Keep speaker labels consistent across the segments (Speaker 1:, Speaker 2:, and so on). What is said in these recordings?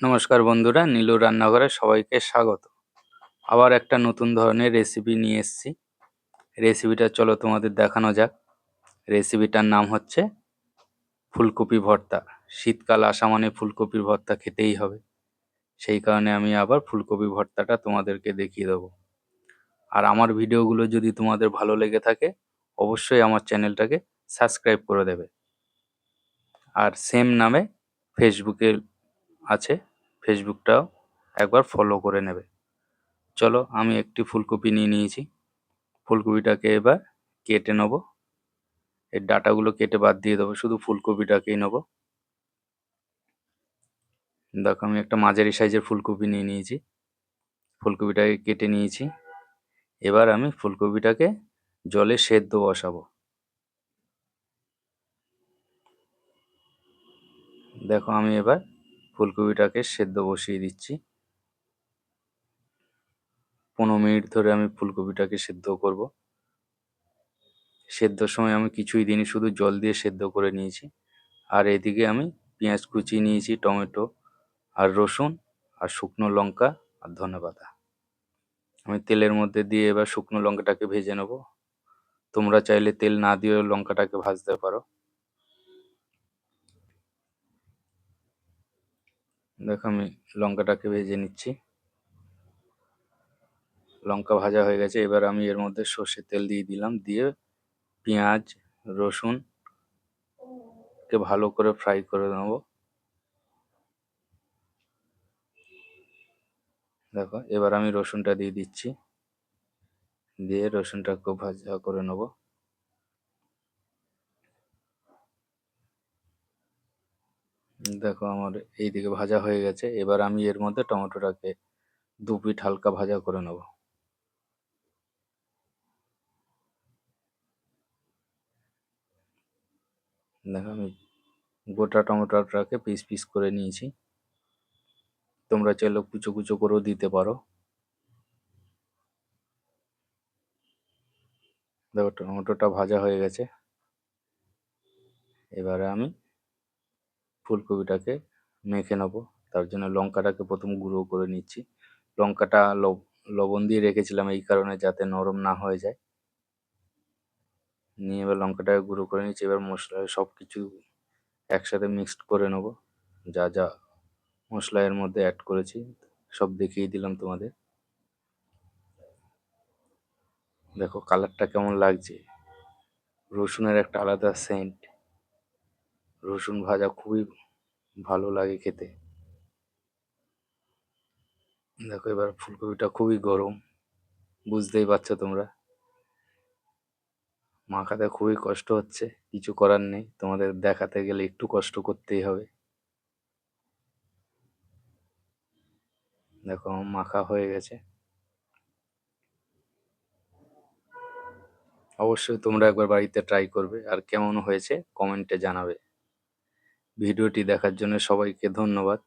Speaker 1: নমস্কার বন্ধুরা, নীলু রান্নাঘরে সবাইকে স্বাগত। আবার একটা নতুন ধরনের রেসিপি নিয়ে এসেছি। রেসিপিটা চলো তোমাদের দেখানো যাক। রেসিপিটার নাম হচ্ছে ফুলকপি ভর্তা। শীতকাল আসা মানে ফুলকপির ভর্তা খেতেই হবে। সেই কারণে আমি আবার ফুলকপি ভর্তাটা তোমাদেরকে দেখিয়ে দেবো। আর আমার ভিডিওগুলো যদি তোমাদের ভালো লেগে থাকে, অবশ্যই আমার চ্যানেলটাকে সাবস্ক্রাইব করে দেবে। আর সেম নামে ফেসবুকে আছে। ফেসবুকটাও একবার ফলো করে নেবে। চলো, আমি একটি ফুলকপি নিয়ে নিয়েছি। ফুলকপিটাকে এবার কেটে নেব। এর ডাটাগুলো কেটে বাদ দিয়ে দেবো, শুধু ফুলকপিটাকেই নেব। দেখো, আমি একটা মাঝারি সাইজের ফুলকপি নিয়ে নিয়েছি। ফুলকপিটাকে কেটে নিয়েছি। এবার আমি ফুলকপিটাকে জলে সেদ্ধ বসাবো। দেখো, আমি এবার ফুলকপিটাকে সেদ্ধ বসিয়ে দিচ্ছি। পনেরো মিনিট ধরে আমি ফুলকপিটাকে সেদ্ধ করব। সেদ্ধর সময় আমি কিছুই দিনই শুধু জল দিয়ে সেদ্ধ করে নিয়েছি। আর এদিকে আমি পেঁয়াজ কুচি নিয়েছি, টমেটো আর রসুন আর শুকনো লঙ্কা আর ধনেপাতা। আমি তেলের মধ্যে দিয়ে এবার শুকনো লঙ্কাটাকে ভেজে নেব। তোমরা চাইলে তেল না দিয়েও লঙ্কাটাকে ভাজতে পারো। দেখো আমি লঙ্কাটাকে ভেজে নিচ্ছি। লঙ্কা ভাজা হয়ে গেছে। এবার আমি এর মধ্যে সর্ষের তেল দিয়ে দিলাম। দিয়ে পেঁয়াজ, রসুন কে ভালো করে ফ্রাই করে নেব। দেখো, এবার আমি রসুনটা দিয়ে দিচ্ছি। দিয়ে রসুনটা খুব ভাজা করে নেব। দেখো আমার এইদিকে ভাজা হয়ে গেছে। এবার আমি এর মধ্যে টমেটোটাকে দু পিঠ হালকা ভাজা করে নেব। দেখো আমি গোটা টমেটোটাকে পিস পিস করে নিয়েছি। তোমরা চাইলে কুচো কুচো করেও দিতে পারো। দেখো টমেটোটা ভাজা হয়ে গেছে। এবারে আমি ফুলকপিটাকে মেখে নেব। তার জন্য লঙ্কাটাকে প্রথম গুঁড়ো করে নিচ্ছি। লঙ্কাটা লবণ দিয়ে রেখেছিলাম এই কারণে যাতে নরম না হয়ে যায়। নিয়ে এবার লঙ্কাটাকে গুঁড়ো করে নিচ্ছি। এবার মশলা সব কিছু একসাথে মিক্সড করে নেব। যা যা মশলা এর মধ্যে অ্যাড করেছি, সব দেখিয়ে দিলাম তোমাদের। দেখো কালারটা কেমন লাগছে। রসুনের একটা আলাদা সেন্ট। রসুন ভাজা খুবই ভালো লাগে খেতে। দেখো এবার ফুলকপিটা খুবই গরম, বুঝতেই পারছ তোমরা। মাখাতে খুবই কষ্ট হচ্ছে, কিছু করার নেই, তোমাদের দেখাতে গেলে একটু কষ্ট করতেই হবে। দেখো মাখা হয়ে গেছে। অবশ্যই তোমরা একবার বাড়িতে ট্রাই করবে, আর কেমন হয়েছে কমেন্টে জানাবে। ভিডিওটি দেখার জন্য সবাইকে ধন্যবাদ।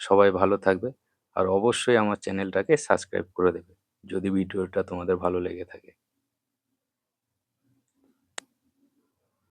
Speaker 1: সবাই ভালো থাকবে আর অবশ্যই আমার চ্যানেলটাকে সাবস্ক্রাইব করে দেবে যদি ভিডিওটা তোমাদের ভালো লেগে থাকে।